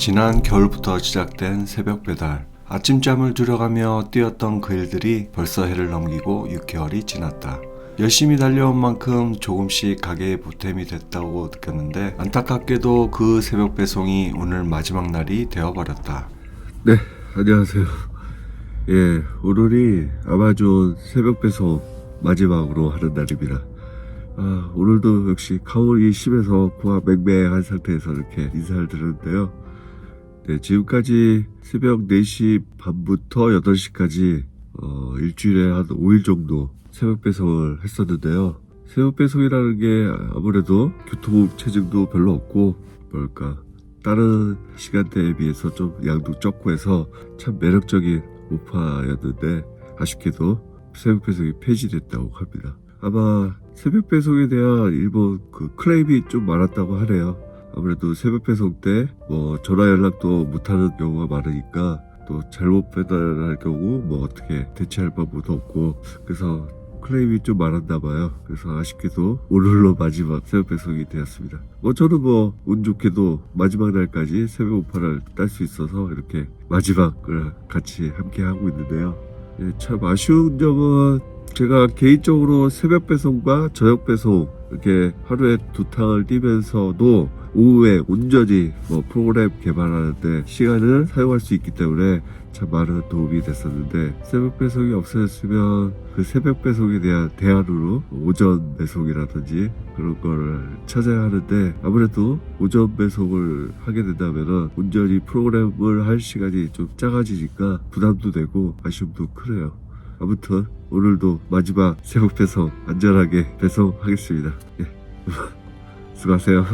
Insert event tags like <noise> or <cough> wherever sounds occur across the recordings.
지난 겨울부터 시작된 새벽 배달. 아침잠을 줄여가며 뛰었던 그 일들이 벌써 해를 넘기고 6개월이 지났다. 열심히 달려온 만큼 조금씩 가게에 보탬이 됐다고 느꼈는데 안타깝게도 그 새벽 배송이 오늘 마지막 날이 되어버렸다. 네, 안녕하세요. 예, 오늘이 아마존 새벽 배송 마지막으로 하는 날입니다. 아, 오늘도 역시 가을이 심해서 코가 맹맹한 상태에서 이렇게 인사를 드렸는데요. 네, 지금까지 새벽 4시 반부터 8시까지 어, 일주일에 한 5일 정도 새벽 배송을 했었는데요. 새벽 배송이라는 게 아무래도 교통 체증도 별로 없고 뭐랄까 다른 시간대에 비해서 좀 양도 적고 해서 참 매력적인 우파였는데 아쉽게도 새벽 배송이 폐지됐다고 합니다. 아마 새벽 배송에 대한 일본 그 클레임이 좀 많았다고 하네요. 아무래도 새벽 배송 때 뭐 전화 연락도 못하는 경우가 많으니까 또 잘못 배달할 경우 뭐 어떻게 대체할 방법도 없고 그래서 클레임이 좀 많았나 봐요. 그래서 아쉽게도 오늘로 마지막 새벽 배송이 되었습니다. 뭐 저는 뭐 운 좋게도 마지막 날까지 새벽 오파를 딸 수 있어서 이렇게 마지막을 같이 함께 하고 있는데요. 예, 참 아쉬운 점은 제가 개인적으로 새벽 배송과 저녁 배송 이렇게 하루에 두 탕을 뛰면서도 오후에 온전히 뭐 프로그램 개발하는데 시간을 사용할 수 있기 때문에 참 많은 도움이 됐었는데 새벽 배송이 없어졌으면 그 새벽 배송에 대한 대안으로 오전 배송이라든지 그런 거를 찾아야 하는데 아무래도 오전 배송을 하게 된다면은 온전히 프로그램을 할 시간이 좀 작아지니까 부담도 되고 아쉬움도 크네요. 아무튼 오늘도 마지막 새벽 배송 안전하게 배송하겠습니다. 예. <laughs> 수고하세요.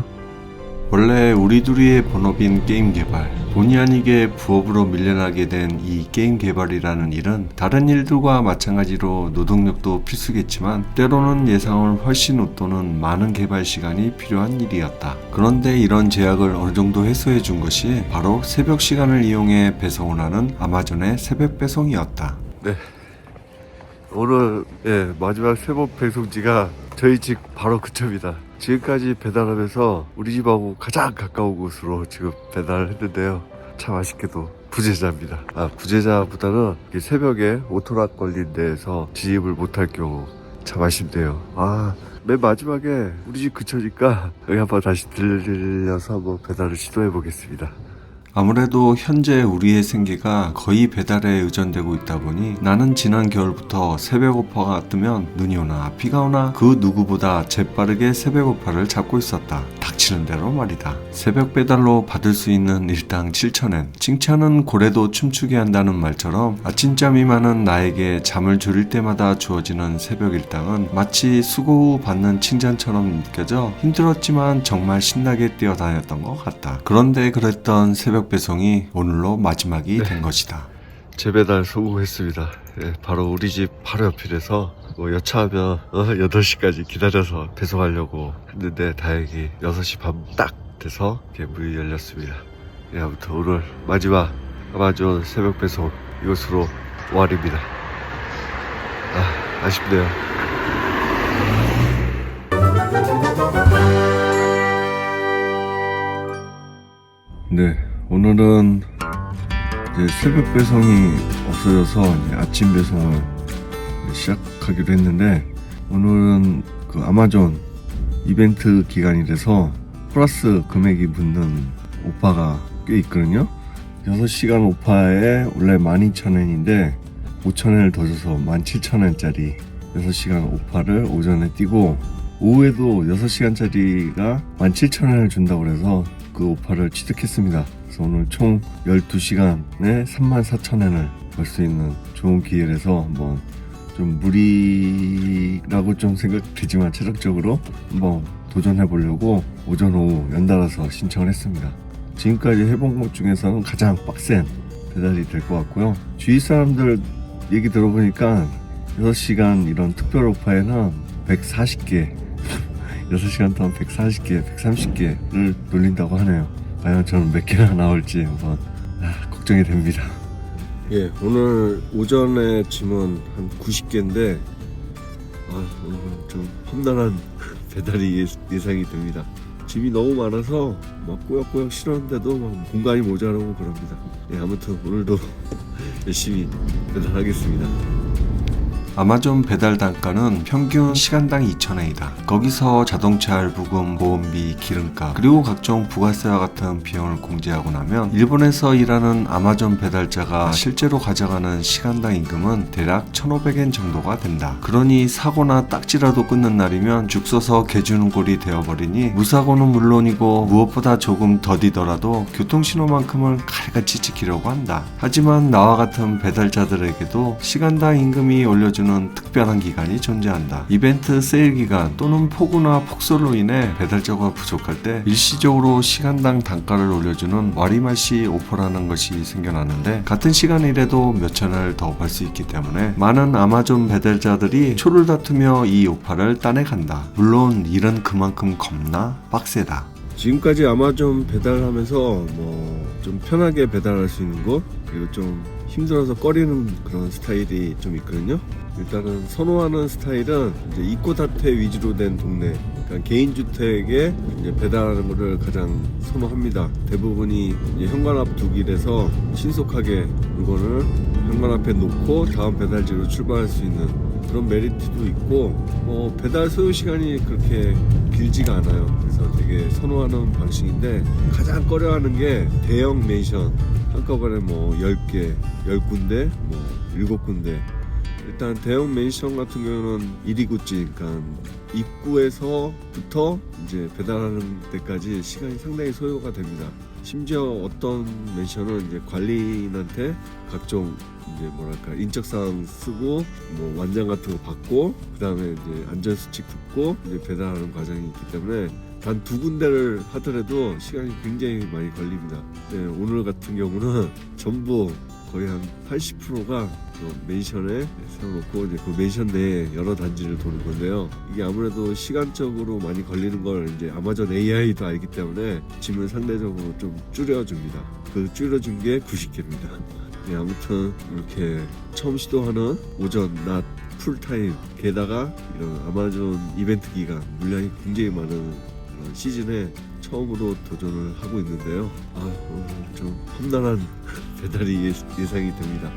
원래 우리 둘이의 본업인 게임 개발, 본의 아니게 부업으로 밀려나게 된 이 게임 개발이라는 일은 다른 일들과 마찬가지로 노동력도 필수겠지만 때로는 예상을 훨씬 웃도는 많은 개발 시간이 필요한 일이었다. 그런데 이런 제약을 어느 정도 해소해 준 것이 바로 새벽 시간을 이용해 배송을 하는 아마존의 새벽 배송이었다. 네. 오늘 예, 마지막 새벽 배송지가 저희 집 바로 근처입니다. 지금까지 배달하면서 우리 집하고 가장 가까운 곳으로 지금 배달을 했는데요. 참 아쉽게도 부재자입니다. 아, 부재자보다는 새벽에 오토락 걸린 데에서 진입을 못할 경우 참 아쉽네요. 아, 맨 마지막에 우리 집 근처니까 여기 한번 다시 들려서 한번 배달을 시도해 보겠습니다. 아무래도 현재 우리의 생계가 거의 배달에 의존되고 있다 보니 나는 지난 겨울부터 새벽 오파가 뜨면 눈이 오나 비가 오나 그 누구보다 재빠르게 새벽 오파를 잡고 있었다. 닥치는 대로 말이다. 새벽 배달로 받을 수 있는 일당 7천엔. 칭찬은 고래도 춤추게 한다는 말처럼 아침잠이 많은 나에게 잠을 줄일 때마다 주어지는 새벽 일당은 마치 수고 후 받는 칭찬처럼 느껴져 힘들었지만 정말 신나게 뛰어다녔던 것 같다. 그런데 그랬던 새벽 배송이 오늘로 마지막이 된 것이다. 재배달 성공했습니다. 예, 바로 우리 집 바로 옆이라서 뭐 여차하면 어, 8시까지 기다려서 배송하려고 했는데 다행히 6시 반 딱 돼서 이렇게 문이 열렸습니다. 예, 아무튼 오늘 마지막 아마존 새벽 배송 이것으로 완입니다. 아, 아쉽네요. 네, 오늘은 이제 새벽 배송이 없어져서 아침 배송을 시작하기로 했는데 오늘은 그 아마존 이벤트 기간이라서 플러스 금액이 붙는 오파가 꽤 있거든요. 6시간 오파에 원래 12,000원인데 5,000원을 더 줘서 17,000원짜리 6시간 오파를 오전에 뛰고 오후에도 6시간짜리가 17,000원을 준다고 그래서 그 오파를 취득했습니다. 그래서 오늘 총 12시간에 34,000원을 벌 수 있는 좋은 기회라서 한번 좀 무리라고 좀 생각되지만 체력적으로 한번 도전해 보려고 오전 오후 연달아서 신청을 했습니다. 지금까지 해본 것 중에서는 가장 빡센 배달이 될 것 같고요. 주위 사람들 얘기 들어보니까 6시간 이런 특별 오파에는 140개 6시간 <laughs> 동안 140개, 130개를 돌린다고 하네요. 과연 저는 몇 개나 나올지 한번 아, 걱정이 됩니다. 예, 오늘 오전에 짐은 한 90개인데 아, 오늘은 좀 험난한 <laughs> 배달이 예- 예상이 됩니다. 짐이 너무 많아서 막 꾸역꾸역 실었는데도 막 공간이 모자라고 그럽니다. 예, 아무튼 오늘도 <laughs> 열심히 배달하겠습니다. 아마존 배달 단가는 평균 시간당 2,000원이다. 거기서 자동차 할부금, 보험비, 기름값, 그리고 각종 부가세와 같은 비용을 공제하고 나면 일본에서 일하는 아마존 배달자가 실제로 가져가는 시간당 임금은 대략 1,500엔 정도가 된다. 그러니 사고나 딱지라도 끊는 날이면 죽 서서 개주는 꼴이 되어버리니 무사고는 물론이고 무엇보다 조금 더디더라도 교통신호만큼은 칼같이 지키려고 한다. 하지만 나와 같은 배달자들에게도 시간당 임금이 올려주는 특별한 기간이 존재한다. 이벤트 세일 기간 또는 폭우나 폭설로 인해 배달자가 부족할 때 일시적으로 시간당 단가를 올려주는 와리마시 오퍼라는 것이 생겨나는데 같은 시간이라도 몇천 원을 더 벌 수 있기 때문에 많은 아마존 배달자들이 초를 다투며 이 오파를 따내간다. 물론 일은 그만큼 겁나 빡세다. 지금까지 아마존 배달하면서 뭐 좀 편하게 배달할 수 있는 곳 그리고 좀 힘들어서 꺼리는 그런 스타일이 좀 있거든요. 일단은 선호하는 스타일은 이제 이코다테 위주로 된 동네, 그러니까 개인 주택에 이제 배달하는 것을 가장 선호합니다. 대부분이 현관 앞 두길에서 신속하게 물건을 현관 앞에 놓고 다음 배달지로 출발할 수 있는 그런 메리트도 있고 뭐 배달 소요 시간이 그렇게 길지가 않아요. 그래서 되게 선호하는 방식인데 가장 꺼려하는 게 대형 맨션 한꺼번에 뭐 10개, 10군데, 뭐 7군데 일단 대형 맨션 같은 경우는 이리굿지 그러니까 입구에서부터 이제 배달하는 데까지 시간이 상당히 소요가 됩니다. 심지어 어떤 맨션은 이제 관리인한테 각종 이제 뭐랄까 인적사항 쓰고 뭐 완장 같은 거 받고 그 다음에 이제 안전수칙 듣고 이제 배달하는 과정이 있기 때문에 단 두 군데를 하더라도 시간이 굉장히 많이 걸립니다. 네, 오늘 같은 경우는 전부 거의 한 80%가 그 맨션에 세워놓고 이제 그 맨션 내에 여러 단지를 도는 건데요. 이게 아무래도 시간적으로 많이 걸리는 걸 이제 아마존 AI도 알기 때문에 짐을 상대적으로 좀 줄여줍니다. 그 줄여준 게 90개입니다. 네, 아무튼 이렇게 처음 시도하는 오전, 낮, 풀타임 게다가 이런 아마존 이벤트 기간 물량이 굉장히 많은 시즌에 처음으로 도전을 하고 있는데요. 아, 좀 험난한 <laughs> 배달이 예- 예상이 됩니다.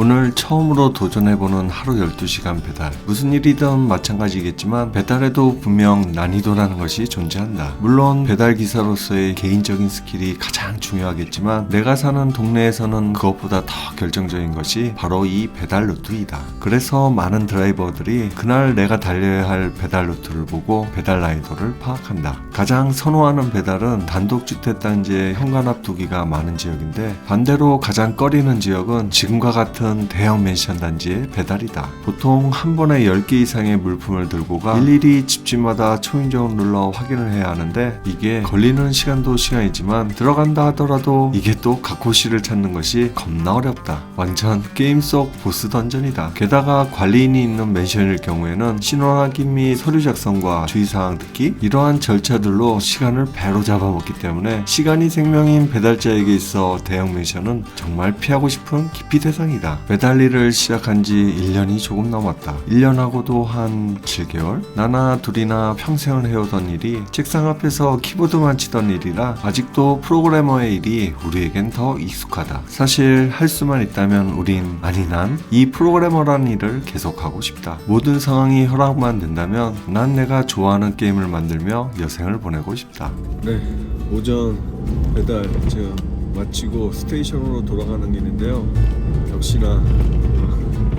오늘 처음으로 도전해보는 하루 12시간 배달. 무슨 일이든 마찬가지겠지만 배달에도 분명 난이도라는 것이 존재한다. 물론 배달 기사로서의 개인적인 스킬이 가장 중요하겠지만 내가 사는 동네에서는 그것보다 더 결정적인 것이 바로 이 배달 루트이다. 그래서 많은 드라이버들이 그날 내가 달려야 할 배달 루트를 보고 배달 라이더를 파악한다. 가장 선호하는 배달은 단독주택 단지의 현관 앞 두기가 많은 지역인데 반대로 가장 꺼리는 지역은 지금과 같은 대형 맨션 단지의 배달이다. 보통 한 번에 10개 이상의 물품을 들고 가 일일이 집집마다 초인종을 눌러 확인을 해야 하는데 이게 걸리는 시간도 시간이지만 들어간다 하더라도 이게 또 가코시를 찾는 것이 겁나 어렵다. 완전 게임 속 보스 던전이다. 게다가 관리인이 있는 맨션일 경우에는 신원 확인 및 서류 작성과 주의사항 듣기 이러한 절차들로 시간을 배로 잡아먹기 때문에 시간이 생명인 배달자에게 있어 대형 맨션은 정말 피하고 싶은 기피 대상이다. 배달 일을 시작한 지 1년이 조금 넘었다. 1년하고도 한 7개월? 나나 둘이나 평생을 해오던 일이 책상 앞에서 키보드만 치던 일이라 아직도 프로그래머의 일이 우리에겐 더 익숙하다. 사실 할 수만 있다면 우린 아니 난 이 프로그래머라는 일을 계속하고 싶다. 모든 상황이 허락만 된다면 난 내가 좋아하는 게임을 만들며 여생을 보내고 싶다. 네, 오전 배달 제가 마치고 스테이션으로 돌아가는 길인데요. 역시나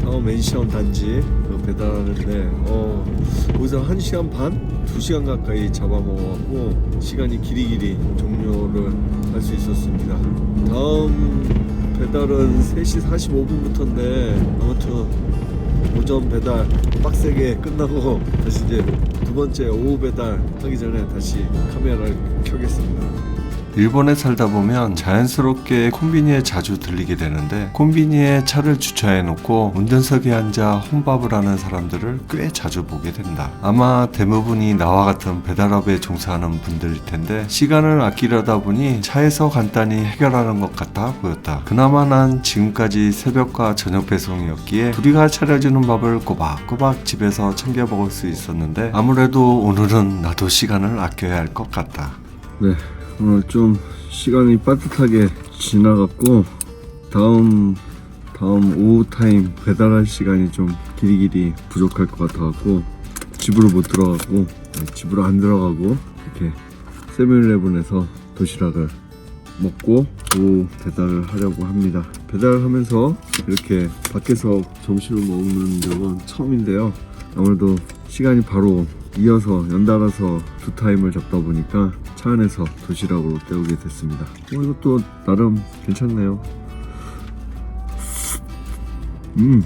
타워 맨션 단지 그 배달하는데 어, 거기서 1시간 반? 2시간 가까이 잡아먹어갖고 시간이 길이길이 종료를 할 수 있었습니다. 다음 배달은 3시 45분부터인데 아무튼 오전 배달 빡세게 끝나고 다시 이제 두 번째 오후 배달 하기 전에 다시 카메라를 켜겠습니다. 일본에 살다 보면 자연스럽게 콤비니에 자주 들리게 되는데 콤비니에 차를 주차해 놓고 운전석에 앉아 혼밥을 하는 사람들을 꽤 자주 보게 된다. 아마 대부분이 나와 같은 배달업에 종사하는 분들일 텐데 시간을 아끼려다 보니 차에서 간단히 해결하는 것 같아 보였다. 그나마 난 지금까지 새벽과 저녁 배송이었기에 둘이가 차려주는 밥을 꼬박꼬박 집에서 챙겨 먹을 수 있었는데 아무래도 오늘은 나도 시간을 아껴야 할 것 같다. 네, 오늘 좀 시간이 빠듯하게 지나갔고 다음 다음 오후 타임 배달할 시간이 좀 길이길이 부족할 것 같아갖고 집으로 못 들어가고 네, 집으로 안 들어가고 이렇게 세븐일레븐에서 도시락을 먹고 오후 배달을 하려고 합니다. 배달을 하면서 이렇게 밖에서 점심을 먹는 적은 처음인데요. 아무래도 시간이 바로 이어서 연달아서 두 타임을 잡다 보니까 차 안에서 도시락으로 때우게 됐습니다. 어, 이것도 나름 괜찮네요. 음,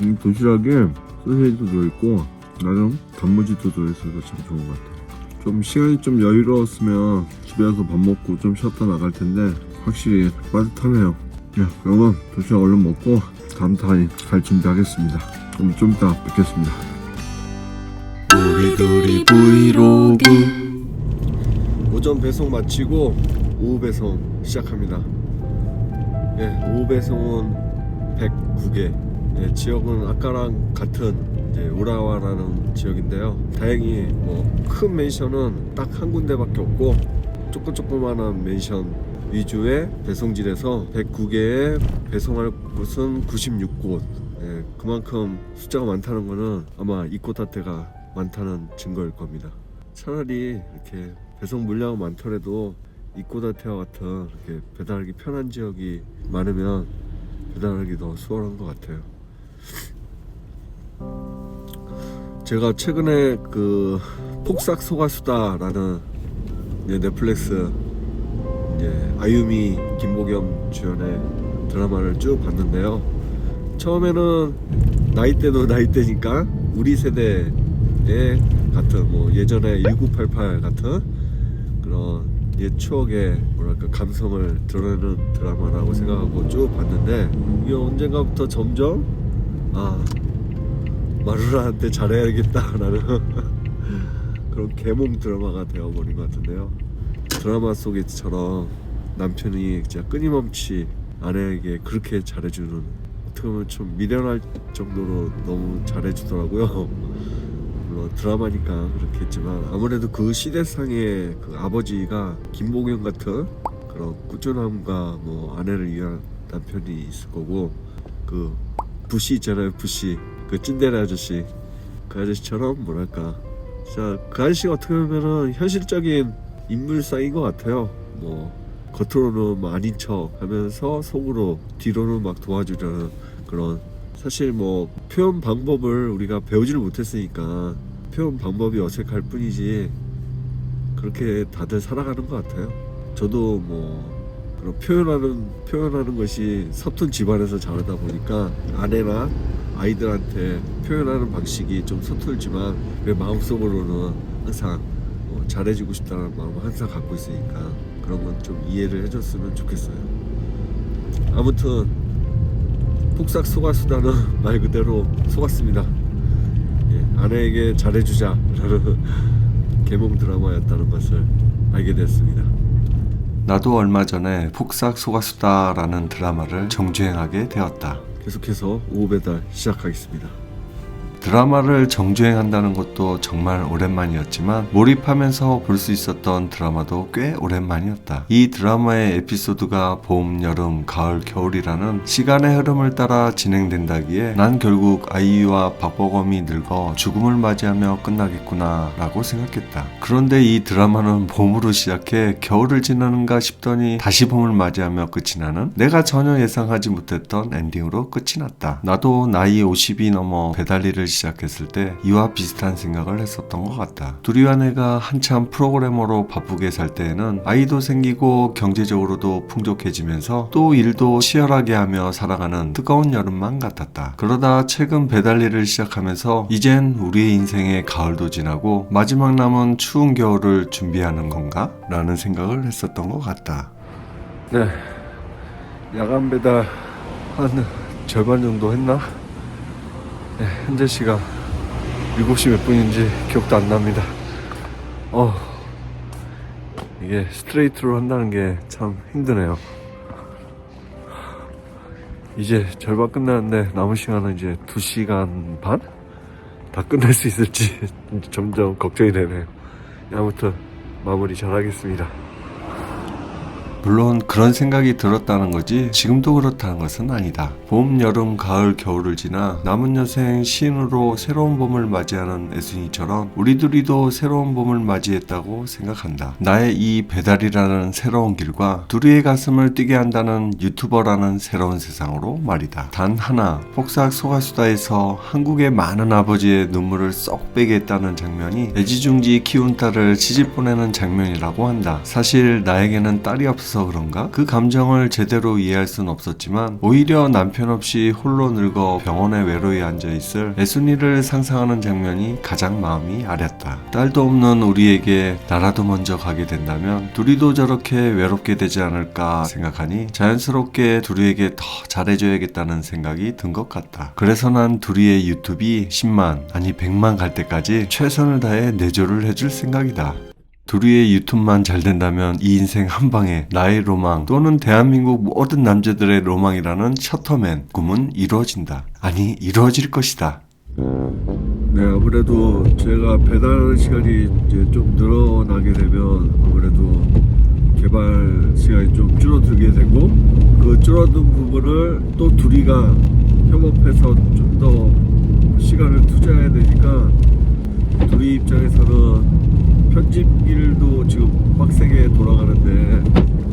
이 도시락에 소세지도 들어있고 나름 단무지도 들어있어서 참 좋은 것 같아요. 좀 시간이 좀 여유로웠으면 집에 와서 밥 먹고 좀 쉬었다 나갈 텐데 확실히 빠듯하네요. 야, 그러면 도시락 얼른 먹고 다음 타임 갈 준비하겠습니다. 그럼 좀 이따 뵙겠습니다. 우리들이 브이로그 오전 배송 마치고 오후 배송 시작합니다. 예, 오후 배송은 109개. 예, 지역은 아까랑 같은 이제 우라와라는 지역인데요. 다행히 뭐 큰 맨션은 딱 한 군데밖에 없고 조금 조그만한 맨션 위주의 배송지에서 109개에 배송할 곳은 96곳. 예, 그만큼 숫자가 많다는 거는 아마 이코타테가 많다는 증거일 겁니다. 차라리 이렇게 배송 물량은 많더라도 이코다테와 같은 이렇게 배달하기 편한 지역이 많으면 배달하기 더 수월한 것 같아요. 제가 최근에 그 폭삭 소가수다라는 넷플릭스 이제 아유미 김보겸 주연의 드라마를 쭉 봤는데요. 처음에는 나이대도 나이대니까 우리 세대 의 같은 뭐 예전에 1988 같은 그런 옛 추억의 뭐랄까 감성을 드러내는 드라마라고 생각하고 쭉 봤는데 이게 언젠가부터 점점 아 마루라한테 잘해야겠다라는 <laughs> 그런 개몽 드라마가 되어버린 것 같은데요. 드라마 속에처럼 남편이 진짜 끊임없이 아내에게 그렇게 잘해주는 어떻게 보면 좀 미련할 정도로 너무 잘해주더라고요 물론 드라마니까 그렇겠지만 아무래도 그 시대상의 그 아버지가 김봉현 같은 그런 꾸준함과 뭐 아내를 위한 남편이 있을 거고 그 부시 있잖아요 부시 그 찐데레 아저씨. 그 아저씨처럼 뭐랄까. 진짜 그 아저씨가 어떻게 보면은 현실적인 인물상인 것 같아요. 뭐 겉으로는 뭐 아닌 척 하면서 속으로 뒤로는 막 도와주려는 그런 사실 뭐 표현 방법을 우리가 배우지를 못했으니까 표현 방법이 어색할 뿐이지 그렇게 다들 살아가는 것 같아요. 저도 뭐 그런 표현하는 표현하는 것이 서툰 집안에서 자라다 보니까 아내나 아이들한테 표현하는 방식이 좀 서툴지만 내 마음속으로는 항상 뭐 잘해주고 싶다는 마음을 항상 갖고 있으니까 그런 건 좀 이해를 해줬으면 좋겠어요. 아무튼 폭삭 속았수다는 말 그대로 속았습니다. 예, 아내에게 잘해주자라는 개몽 드라마였다는 것을 알게 됐습니다. 나도 얼마 전에 폭삭 소가수다라는 드라마를 정주행하게 되었다. 계속해서 오후 배달 시작하겠습니다. 드라마를 정주행한다는 것도 정말 오랜만이었지만 몰입하면서 볼 수 있었던 드라마도 꽤 오랜만이었다. 이 드라마의 에피소드가 봄, 여름, 가을, 겨울이라는 시간의 흐름을 따라 진행된다기에 난 결국 아이유와 박보검이 늙어 죽음을 맞이하며 끝나겠구나 라고 생각했다. 그런데 이 드라마는 봄으로 시작해 겨울을 지나는가 싶더니 다시 봄을 맞이하며 끝이 나는 내가 전혀 예상하지 못했던 엔딩으로 끝이 났다. 나도 나이 50이 넘어 배달 일을 시작했을 때 이와 비슷한 생각을 했었던 것 같다. 두리와 내가 한참 프로그래머로 바쁘게 살 때에는 아이도 생기고 경제적으로도 풍족해지면서 또 일도 치열하게 하며 살아가는 뜨거운 여름만 같았다. 그러다 최근 배달 일을 시작하면서 이젠 우리의 인생의 가을도 지나고 마지막 남은 추운 겨울을 준비하는 건가? 라는 생각을 했었던 것 같다. 네, 야간 배달 한 절반 정도 했나? 네, 현재 시간 7시 몇 분인지 기억도 안 납니다. 어, 이게 스트레이트로 한다는 게 참 힘드네요. 이제 절반 끝나는데 남은 시간은 이제 2시간 반? 다 끝낼 수 있을지 <laughs> 점점 걱정이 되네요. 아무튼 마무리 잘 하겠습니다. 물론 그런 생각이 들었다는 거지 지금도 그렇다는 것은 아니다. 봄, 여름, 가을, 겨울을 지나 남은 여생 시인으로 새로운 봄을 맞이하는 애순이처럼 우리 둘이도 새로운 봄을 맞이했다고 생각한다. 나의 이 배달이라는 새로운 길과 둘이의 가슴을 뛰게 한다는 유튜버라는 새로운 세상으로 말이다. 단 하나, 폭삭 소가수다에서 한국의 많은 아버지의 눈물을 쏙 빼게 했다는 장면이 애지중지 키운 딸을 시집 보내는 장면이라고 한다. 사실 나에게는 딸이 없어 서 그런가? 그 감정을 제대로 이해할 순 없었지만 오히려 남편 없이 홀로 늙어 병원에 외로이 앉아 있을 애순이를 상상하는 장면이 가장 마음이 아렸다. 딸도 없는 우리에게 나라도 먼저 가게 된다면 둘이도 저렇게 외롭게 되지 않을까 생각하니 자연스럽게 둘이에게 더 잘해줘야겠다는 생각이 든 것 같다. 그래서 난 둘이의 유튜브이 10만 아니 100만 갈 때까지 최선을 다해 내조를 해줄 생각이다. 둘이의 유튜브만 잘 된다면 이 인생 한 방에 나의 로망 또는 대한민국 모든 남자들의 로망이라는 셔터맨 꿈은 이루어진다. 아니 이루어질 것이다. 네, 아무래도 제가 배달 시간이 이제 좀 늘어나게 되면 아무래도 개발 시간이 좀 줄어들게 되고 그 줄어든 부분을 또 둘이가 협업해서 좀 더 시간을 투자해야 되니까 둘이 입장에서는 편집 일도 지금 빡세게 돌아가는데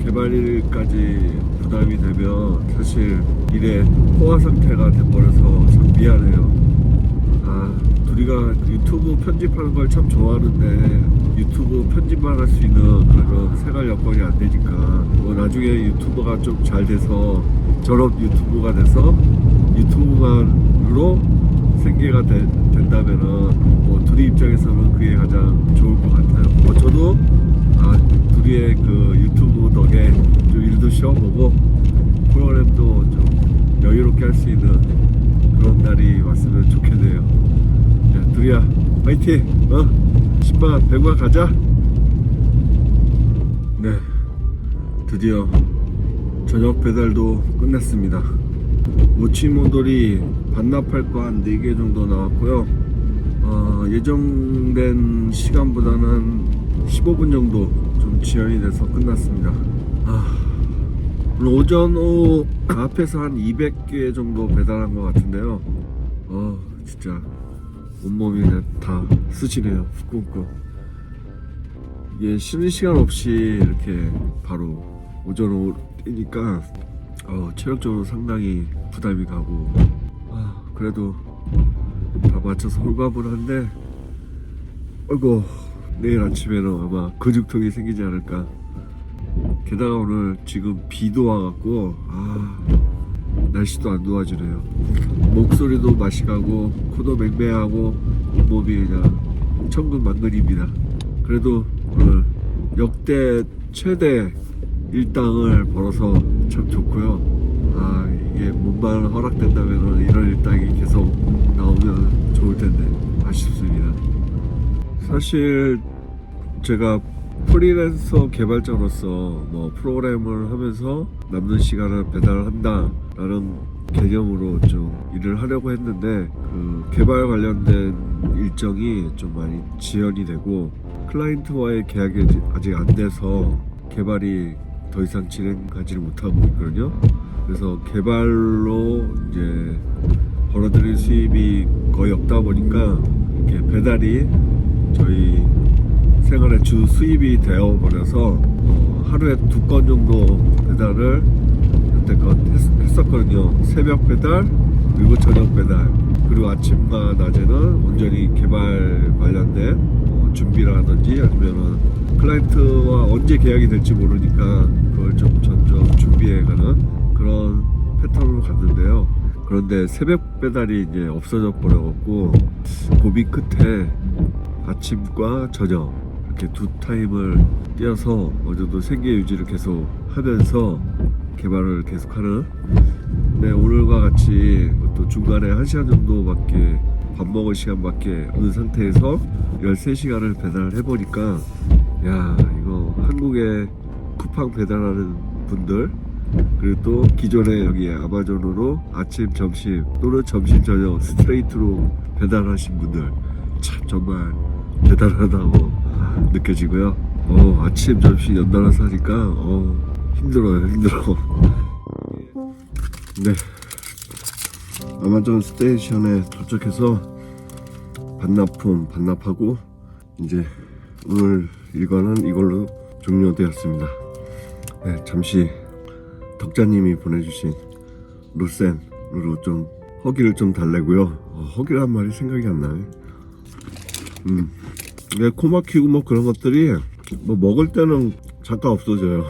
개발 일까지 부담이 되면 사실 일의 포화 상태가 돼버려서 참 미안해요. 아, 둘이가 유튜브 편집하는 걸 참 좋아하는데 유튜브 편집만 할 수 있는 그런 생활 여건이 안 되니까 뭐 나중에 유튜버가 좀 잘 돼서 전업 유튜브가 돼서 유튜브만으로 생계가 되- 된다면은 뭐 둘이 입장에서는 그게 가장 좋을 것 같아요. 뭐 저도 아, 둘이의 그 유튜브 덕에 좀 일도 쉬어보고 프로그램도 좀 여유롭게 할 수 있는 그런 날이 왔으면 좋겠네요. 야, 둘이야, 화이팅! 어? 10만, 100만 가자! 네, 드디어 저녁 배달도 끝났습니다. 모치모돌이 반납할 거 한 4개 정도 나왔고요. 어, 예정된 시간보다는 15분 정도 좀 지연이 돼서 끝났습니다. 아, 오전 오후 앞에서 한 200개 정도 배달한 것 같은데요. 어, 진짜 온몸이 다 쓰시네요. 후끈후끈. 이게 쉬는 시간 없이 이렇게 바로 오전 오후 뛰니까 어, 체력적으로 상당히 부담이 가고 아, 그래도 다 맞춰서 홀가분 한데 아이고 내일 아침에는 아마 근육통이 생기지 않을까. 게다가 오늘 지금 비도 와갖고 아 날씨도 안 도와주네요. 목소리도 맛이 가고 코도 맹맹하고 몸이 그냥 천근 만근입니다. 그래도 오늘 역대 최대 일당을 벌어서 참 좋고요 아 이게 몸만 허락된다면 이런 일당이 계속 나오면 좋을 텐데 아쉽습니다 사실 제가 프리랜서 개발자로서 뭐 프로그램을 하면서 남는 시간을 배달을 한다라는 개념으로 좀 일을 하려고 했는데 그 개발 관련된 일정이 좀 많이 지연이 되고 클라이언트와의 계약이 아직 안 돼서 개발이 더 이상 진행하지를 못하고 있거든요. 그래서 개발로 이제 벌어들일 수입이 거의 없다 보니까 이렇게 배달이 저희 생활의 주 수입이 되어 버려서 어, 하루에 두 건 정도 배달을 여태껏 했, 었거든요. 새벽 배달 그리고 저녁 배달. 그리고 아침과 낮에는 온전히 개발 관련된 어, 준비라든지 아니면은 클라이언트와 언제 계약이 될지 모르니까 그걸 좀 점점 준비해가는 그런 패턴으로 갔는데요. 그런데 새벽 배달이 이제 없어져 버려갖고 고민 끝에 아침과 저녁 이렇게 두 타임을 띄어서 어느 정도 생계 유지를 계속 하면서 개발을 계속하는 네 오늘과 같이 또 중간에 한 시간 정도밖에 밥 먹을 시간밖에 없는 상태에서 13시간을 배달을 해보니까 야 이거 한국에 쿠팡 배달하는 분들 그리고 또 기존에 여기 아마존으로 아침 점심 또는 점심 저녁 스트레이트로 배달하신 분들 참 정말 대단하다고 느껴지고요. 어, 아침 점심 연달아서 하니까 어, 힘들어요 힘들어. 네. 아마존 스테이션에 도착해서 반납품 반납하고 이제 오늘 일과는 이걸로 종료되었습니다. 네, 잠시 덕자님이 보내주신 루센으로 좀 허기를 좀 달래고요. 어, 허기란 말이 생각이 안 나네. 음, 네, 코 막히고 뭐 그런 것들이 뭐 먹을 때는 잠깐 없어져요.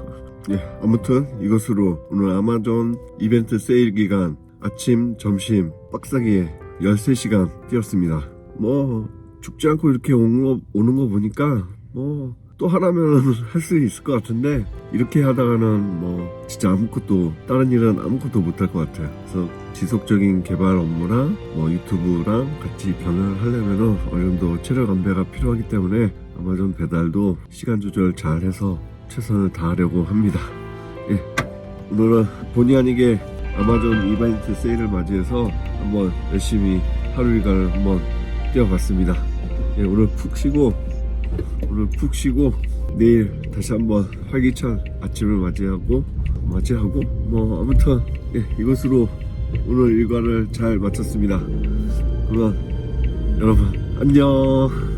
<laughs> 예, 아무튼 이것으로 오늘 아마존 이벤트 세일 기간 아침, 점심 빡싸게 13시간 뛰었습니다. 뭐 죽지 않고 이렇게 오는 거, 오는 거 보니까 뭐 또 하라면 <laughs> 할 수 있을 것 같은데 이렇게 하다가는 뭐 진짜 아무것도 다른 일은 아무것도 못할 것 같아요. 그래서 지속적인 개발 업무랑 뭐 유튜브랑 같이 병행을 하려면은 어느 정도 체력 안배가 필요하기 때문에 아마존 배달도 시간 조절 잘 해서 최선을 다하려고 합니다. 예. 오늘은 본의 아니게 아마존 이벤트 세일을 맞이해서 한번 열심히 하루 일과를 한번 뛰어봤습니다. 예, 오늘 푹 쉬고 오늘 푹 쉬고 내일 다시 한번 활기찬 아침을 맞이하고 맞이하고 뭐 아무튼 예, 이것으로 오늘 일과를 잘 마쳤습니다. 그러면 여러분 안녕.